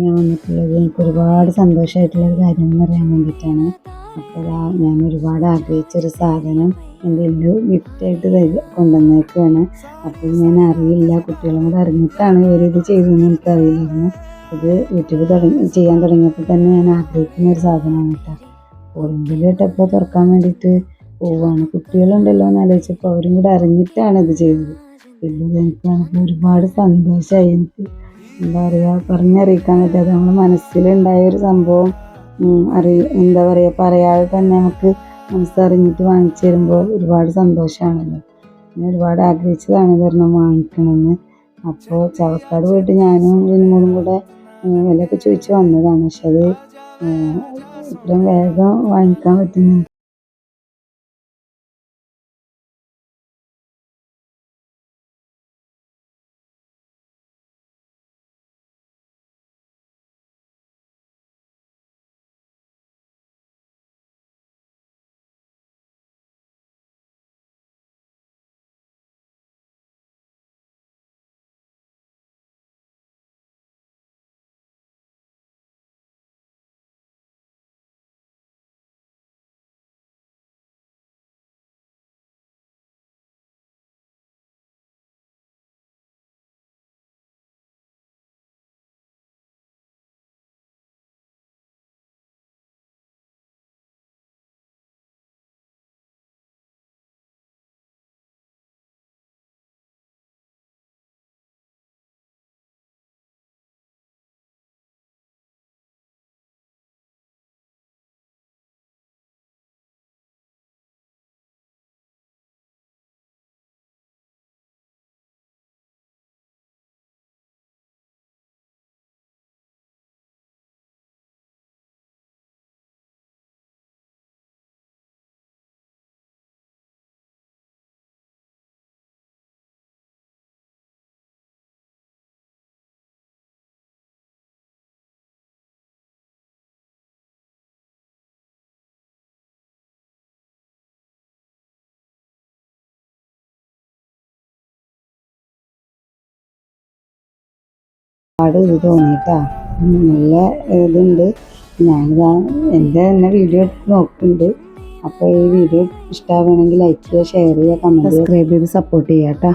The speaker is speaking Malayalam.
ഞാൻ വന്നിട്ടുള്ളത് എനിക്ക് ഒരുപാട് സന്തോഷമായിട്ടുള്ള ഒരു കാര്യം എന്ന് പറയാൻ വേണ്ടിയിട്ടാണ്. അപ്പോൾ ഞാൻ ഒരുപാട് ആഗ്രഹിച്ചൊരു സാധനം എന്റെ എല്ലോ ഗിഫ്റ്റായിട്ട് തരി കൊണ്ടുവന്നേക്കാണ് അപ്പോൾ ഞാൻ അറിയില്ല കുട്ടികളും കൂടെ അറിഞ്ഞിട്ടാണ് ഇവരിത് ചെയ്തതെന്ന് എനിക്കറിയില്ലായിരുന്നു. ഇത് യൂട്യൂബ് തുടങ്ങി ചെയ്യാൻ തുടങ്ങിയപ്പോൾ തന്നെ ഞാൻ ആഗ്രഹിക്കുന്ന ഒരു സാധനമാണ് കേട്ടോ. ഒളിമ്പിൽ ഇട്ടപ്പോൾ തുറക്കാൻ വേണ്ടിയിട്ട് പോവാണ്. കുട്ടികളുണ്ടല്ലോ എന്ന് ആലോചിച്ചപ്പോൾ അവരും കൂടെ അറിഞ്ഞിട്ടാണ് ഇത് ചെയ്തത്. പിന്നെ എനിക്ക് ഒരുപാട് സന്തോഷമായി എനിക്ക്. എന്താ പറയുക പറഞ്ഞറിയിക്കാൻ പറ്റാതെ നമ്മുടെ മനസ്സിലുണ്ടായ ഒരു സംഭവം അറി എന്താ പറയുക പറയാതെ തന്നെ നമുക്ക് മനസ്സറിഞ്ഞിട്ട് വാങ്ങിച്ചു തരുമ്പോൾ ഒരുപാട് സന്തോഷമാണല്ലോ. ഞാൻ ഒരുപാട് ആഗ്രഹിച്ചതാണ് ഇതൊരെണ്ണം വാങ്ങിക്കണമെന്ന്. അപ്പോൾ ചവക്കാട് പോയിട്ട് ഞാനും റിനിമോളും കൂടെ വിലയൊക്കെ ചോദിച്ച് വന്നതാണ്. പക്ഷെ അത് ഇത്രയും വേഗം വാങ്ങിക്കാൻ പറ്റുന്നു ഒരുപാട് ഇത് തോന്നിയിട്ടാ നല്ല ഇതുണ്ട്. ഞാനിതാ എന്റെ തന്നെ വീഡിയോ എടുത്ത് നോക്കുന്നുണ്ട്. അപ്പോൾ ഈ വീഡിയോ ഇഷ്ടമാവുകയാണെങ്കിൽ ലൈക്ക് ചെയ്യുക ഷെയർ ചെയ്യുക കമന്റ് സബ്സ്ക്രൈബ് ചെയ്ത് സപ്പോർട്ട് ചെയ്യാം കേട്ടോ